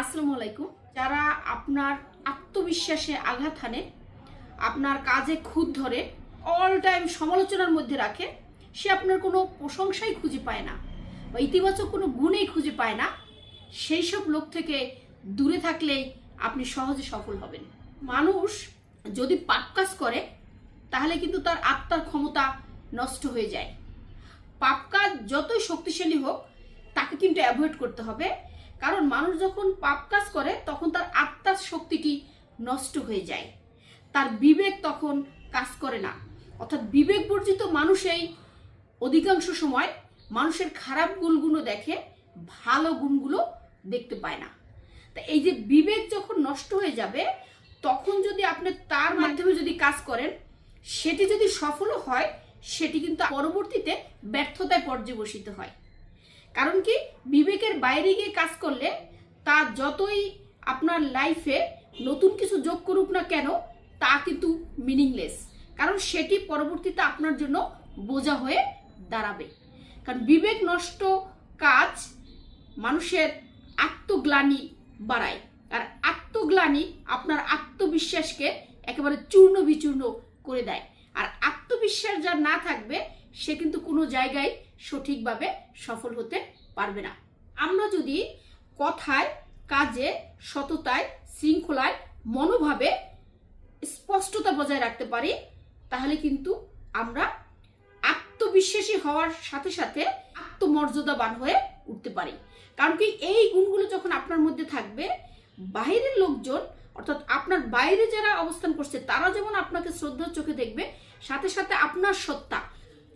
আসসালামু আলাইকুম। যারা আপনার আত্মবিশ্বাসে আঘাত হানে, আপনার কাজে খুদ ধরে অল টাইম সমালোচনার মধ্যে রাখে, সে আপনার কোনো প্রশংসাই খুঁজে পায় না বা ইতিবাচক কোনো গুণেই খুঁজে পায় না। সেই সব লোক থেকে দূরে থাকলেই আপনি সহজে সফল হবেন। মানুষ যদি পাপ কাজ করে, তাহলে কিন্তু তার আত্মার ক্ষমতা নষ্ট হয়ে যায়। পাপ কাজ যতই শক্তিশালী হোক, তাকে কিন্তু অ্যাভয়েড করতে হবে। কারণ মানুষ যখন পাপ কাজ করে, তখন তার আত্মার শক্তিটি নষ্ট হয়ে যায়। তার বিবেক তখন কাজ করে না। অর্থাৎ বিবেক বর্জিত মানুষেই অধিকাংশ সময় মানুষের খারাপ গুণগুলো দেখে, ভালো গুণগুলো দেখতে পায় না। তা এই যে বিবেক যখন নষ্ট হয়ে যাবে, তখন যদি আপনি তার মাধ্যমে যদি কাজ করেন, সেটি যদি সফলও হয়, সেটি কিন্তু পরবর্তীতে ব্যর্থতায় পর্যবসিত হয়। কারণ কি? বিবেকের বাইরে গিয়ে কাজ করলে তা যতই আপনার লাইফে নতুন কিছু যোগ করুক না কেন, তা কিন্তু মিনিংলেস কারণ সেটি পরবর্তীতে আপনার জন্য বোঝা হয়ে দাঁড়াবে। কারণ বিবেক নষ্ট কাজ মানুষের আত্মগ্লানি বাড়ায়। আর আত্মগ্লানি আপনার আত্মবিশ্বাসকে একেবারে চূর্ণ বিচূর্ণ করে দেয়। আর আত্মবিশ্বাস যার না থাকবে, সে কিন্তু কোনো জায়গায় সঠিকভাবে সফল হতে পারবে না। আমরা যদি কথায়, কাজে, সততায়, শৃঙ্খলায়, মনোভাবে স্পষ্টতা বজায় রাখতে পারি, তাহলে কিন্তু আমরা আত্মবিশ্বাসী হওয়ার সাথে সাথে আত্মমর্যাদাবান হয়ে উঠতে পারি। কারণ কি এই গুণগুলো যখন আপনার মধ্যে থাকবে বাইরের লোকজন, অর্থাৎ আপনার বাইরে যারা অবস্থান করছে, তারা যেমন আপনাকে শ্রদ্ধার চোখে দেখবে, সাথে সাথে আপনার সত্তা,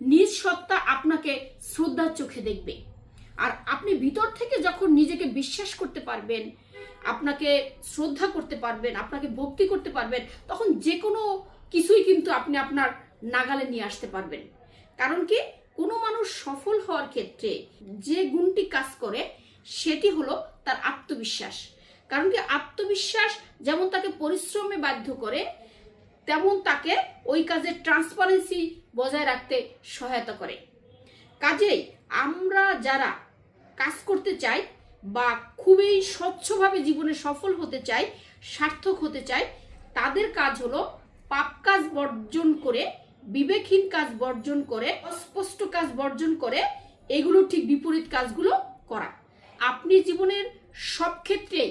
নিজ সত্তা আপনাকে শ্রদ্ধার চোখে দেখবে। আর আপনি ভিতর থেকে যখন নিজেকে বিশ্বাস করতে পারবেন, আপনাকে শ্রদ্ধা করতে পারবেন, আপনাকে ভক্তি করতে পারবেন, তখন যে কোনো কিছুই কিন্তু আপনি আপনার নাগালে নিয়ে আসতে পারবেন। কারণ কি? কোনো মানুষ সফল হওয়ার ক্ষেত্রে যে গুণটি কাজ করে, সেটি হলো তার আত্মবিশ্বাস। কারণ কি? আত্মবিশ্বাস যেমন তাকে পরিশ্রমে বাধ্য করে, তেমন তাকে ওই কাজের ট্রান্সপারেন্সি বজায় রাখতে সহায়তা করে। কাজেই আমরা যারা কাজ করতে চাই বা খুবই স্বচ্ছভাবে জীবনে সফল হতে চাই সার্থক হতে চাই তাদের কাজ হলো পাপ কাজ বর্জন করে, বিবেকহীন কাজ বর্জন করে, অস্পষ্ট কাজ বর্জন করে, এগুলো ঠিক বিপরীত কাজগুলো করা। আপনি জীবনের সব ক্ষেত্রেই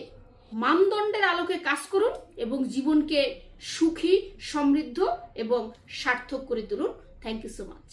মানদণ্ডের আলোকে কাজ করুন এবং জীবনকে সুখী, সমৃদ্ধ এবং সার্থক করে তুলুন। Thank you so much